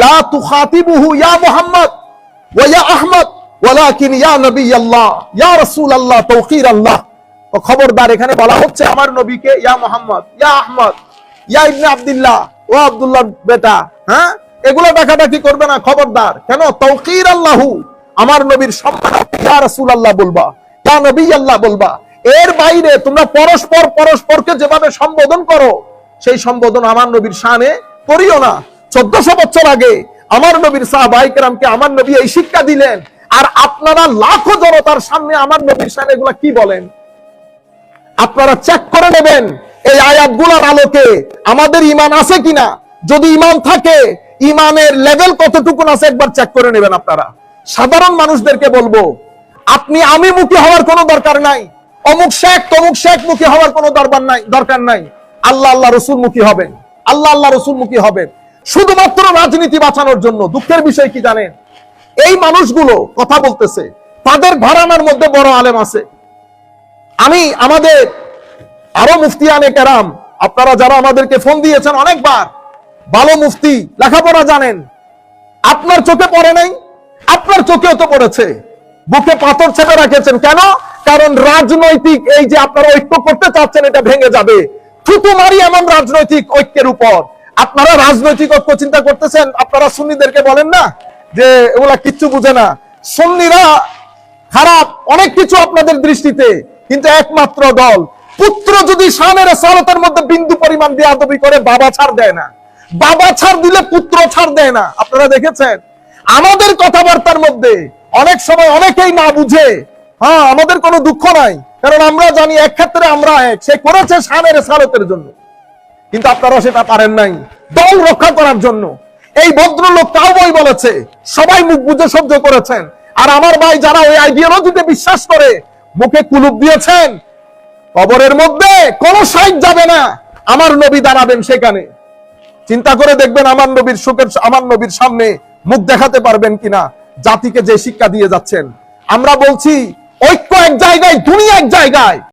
লা তুখাতিবুহু ইয়া মুহাম্মদ ওয়া ইয়া আহমদ, ওয়ালাকিন ইয়া নবী আল্লাহ ইয়া রাসূল আল্লাহ আল্লাহ তো খবরদার, এখানে বলা হচ্ছে আমার নবীকে ইয়া মোহাম্মদ, ইয়া আহমদ, ইয়া ইবনে আব্দুল্লাহ, ও আব্দুল্লাহ বেটা হ্যাঁ? এগুলো ডাকাডাকি করবে না, খবরদার। কেন? তৌকির আল্লাহু আমার নবীর সম্মান ইয়া রাসূল আল্লাহ বলবা, ইয়া নবী আল্লাহ বলবা। এর বাইরে তোমরা পরস্পর পরস্পরকে যেভাবে সম্বোধন করো, সেই সম্বোধন আমার নবীর শানে করিও না। চোদ্দশো বছর আগে আমার নবীর সাহাবাইকেরামকে আমার নবী এই শিক্ষা দিলেন। আর আপনারা লাখো জনতার সামনে আমার নবীর শানে এগুলা কি বলেন? আপনারা চেক করে নেবেন এই আয়াতগুলোর আলোকে আমাদের ইমান আছে কিনা? যদি ইমান থাকে ইমানের লেভেল কতটুকু আছে একবার চেক করে নেবেন আপনারা। সাধারণ মানুষদেরকে বলব, আপনি আমি মুখী হওয়ার কোনো দরকার নাই, অমুক শেখ, তমুক শেখ মুখী হওয়ার কোনো দরবার নাই, দরকার নাই। আল্লাহ আল্লাহ রসুল মুখী হবেন। আল্লাহ আল্লাহ রসুল মুখী হবেন। শুধুমাত্র রাজনীতি বাঁচানোর জন্য, দুঃখের বিষয় কি জানেন? এই মানুষগুলো কথা বলতেছে, তাদের ঘরানার মধ্যে বড় আলেম আছে। আমি আমাদের আরও মুফতিয়ানে কেরাম, আপনারা যারা আমাদেরকে ফোন দিয়েছেন অনেকবার, ভালো মুফতি, লেখাপড়া জানেন। আপনার চোখে পড়ে নাই? আপনার চোখেও তো পড়েছে। বুকে পাথর ছেপে রাখেছেন কেন? কারণ রাজনৈতিক এই যে আপনারা ঐক্য করতে চাচ্ছেন, এটা ভেঙে যাবে। থুতু মারি এমন রাজনৈতিক ঐক্যের উপর। আপনারা রাজনৈতিক ঐক্য চিন্তা করতেছেন, আপনারা সুন্নিদেরকে বলেন না যে এগুলা কিচ্ছু বুঝে না। সুন্নিরা খারাপ, অনেক কিছু আপনাদের দৃষ্টিতে, কিন্তু একমাত্র দল। পুত্র যদি শানের সালতের মধ্যে বিন্দু পরিমাণ দিয়ে আদবি করে, বাবা ছাড় দেয় না। বাবা ছাড় দিলে পুত্র ছাড় দেয় না। আপনারা দেখেছেন? আমাদের কথাবার্তার মধ্যে অনেক সময় অনেকেই না বুঝে। হ্যাঁ আমাদের কোনো দুঃখ নাই। কারণ আমরা জানি এক ক্ষেত্রে আমরা এক। সে করেছে শানের সালতের জন্য। কিন্তু আপনারা সেটা পারেন নাই। দল রক্ষা করার জন্য। এই ভদ্রলোক তাও বই বলেছে, সবাই মুখ বুঝে সহ্য করেছেন। আর আমার ভাই যারা ওই আইডিওলজিতে বিশ্বাস করে, মুখে কুলুপ দিয়েছেন, কবরের মধ্যে কোন সাইড যাবে না। আমার নবী দাঁড়াবেন সেখানে। চিন্তা করে দেখবেন আমার নবীর সুখের আমার নবীর সামনে মুখ দেখাতে পারবেন কিনা, জাতিকে যে শিক্ষা দিয়ে যাচ্ছেন। আমরা বলছি, ঐক্য এক জায়গায়, দুনিয়া এক জায়গায়।